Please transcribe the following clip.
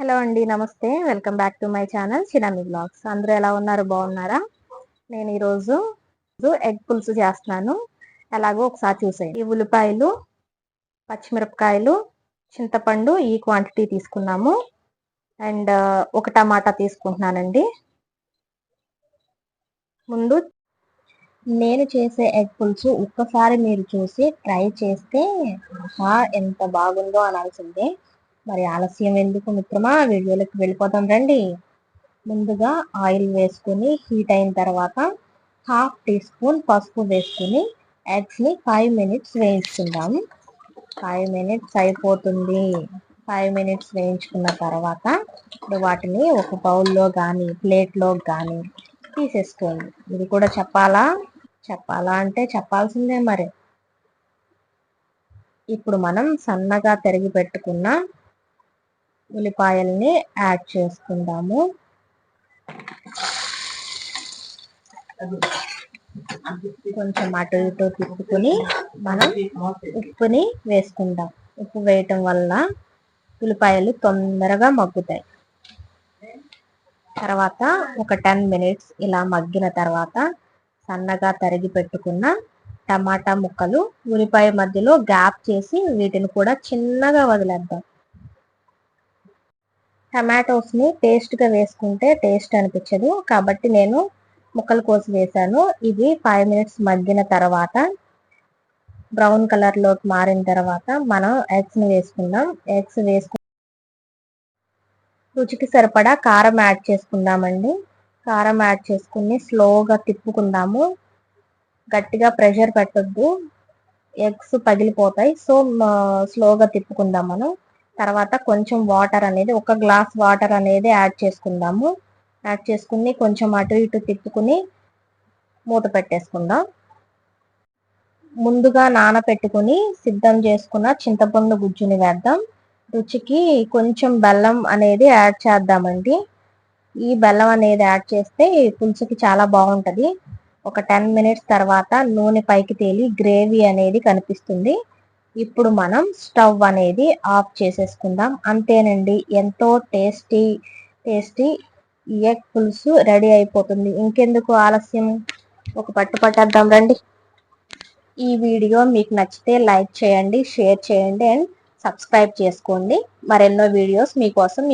Hello అండి నమస్తే. Welcome back to my channel Chirami blogs. అందరూ ఎలా ఉన్నారు? బాగున్నారా? నేను ఈరోజు ఎగ్ పులుసు చేస్తున్నాను. ఎలాగో ఒకసారి చూసేయండి. ఈ ఉల్లిపాయలు పచ్చిమిరపకాయలు చింతపండు ఈ క్వాంటిటీ తీసుకున్నాము. అండ్ ఒక టమాటా తీసుకుంటున్నానండి. ముందు నేను చేసే ఎగ్ పులుసు ఒక్కసారి మీరు చూసి ట్రై చేస్తే ఎంత బాగుందో అనాల్సిందే. మరి ఆలస్యం ఎందుకు మిత్రమా? వీడియోలోకి వెళ్ళిపోతాం రండి. ముందుగా ఆయిల్ వేసుకుని హీట్ అయిన తర్వాత హాఫ్ టీ స్పూన్ పసుపు వేసుకుని ఎగ్స్ని ఫైవ్ మినిట్స్ వేయించుకుందాం. ఫైవ్ మినిట్స్ అయిపోతుంది. ఫైవ్ మినిట్స్ వేయించుకున్న తర్వాత ఇప్పుడు వాటిని ఒక బౌల్లో కానీ ప్లేట్లో కానీ తీసేసుకోండి. ఇది కూడా చెప్పాలా? చెప్పాలా అంటే చెప్పాల్సిందే మరి. ఇప్పుడు మనం సన్నగా తరిగి పెట్టుకున్న ఉల్లిపాయల్ని యాడ్ చేసుకుందాము. కొంచెం అటు ఇటు తిప్పుకుని మనం ఉప్పుని వేసుకుందాం. ఉప్పు వేయటం వల్ల ఉల్లిపాయలు తొందరగా మగ్గుతాయి. తర్వాత ఒక టెన్ మినిట్స్ ఇలా మగ్గిన తర్వాత సన్నగా తరిగి పెట్టుకున్న టమాటా ముక్కలు ఉల్లిపాయ మధ్యలో గ్యాప్ చేసి వీటిని కూడా చిన్నగా వదిలేద్దాం. టమాటోస్ని పేస్ట్గా వేసుకుంటే టేస్ట్ అనిపించదు. కాబట్టి నేను ముక్కలు కోసి వేసాను ఇవి ఫైవ్ మినిట్స్ మగ్గిన తర్వాత బ్రౌన్ కలర్లోకి మారిన తర్వాత మనం ఎగ్స్ని వేసుకుందాం. ఎగ్స్ వేసుకు రుచికి సరిపడా కారం యాడ్ చేసుకుందామండి. కారం యాడ్ చేసుకుని స్లోగా తిప్పుకుందాము. గట్టిగా ప్రెషర్ పెట్టద్దు. ఎగ్స్ పగిలిపోతాయి. సో స్లోగా తిప్పుకుందాం మనం. తర్వాత కొంచెం వాటర్ అనేది ఒక గ్లాస్ వాటర్ అనేది యాడ్ చేసుకుందాము. యాడ్ చేసుకుని కొంచెం అటు ఇటు తిప్పుకుని మూత పెట్టేసుకుందాం. ముందుగా నానపెట్టుకుని సిద్ధం చేసుకున్న చింతపండు గుజ్జుని వేద్దాం. రుచికి కొంచెం బెల్లం అనేది యాడ్ చేద్దామండి. ఈ బెల్లం అనేది యాడ్ చేస్తే పులుసుకి చాలా బాగుంటుంది. ఒక టెన్ మినిట్స్ తర్వాత నూనె పైకి తేలి గ్రేవీ అనేది కనిపిస్తుంది. ఇప్పుడు మనం స్టవ్ అనేది ఆఫ్ చేసేసుకుందాం. అంతేనండి. ఎంతో టేస్టీ టేస్టీ ఎగ్ పులుసు రెడీ అయిపోతుంది. ఇంకెందుకు ఆలస్యం? ఒక పట్టు పట్టేద్దాం రండి. ఈ వీడియో మీకు నచ్చితే లైక్ చేయండి షేర్ చేయండి అండ్ సబ్స్క్రైబ్ చేసుకోండి. మరెన్నో వీడియోస్ మీకోసం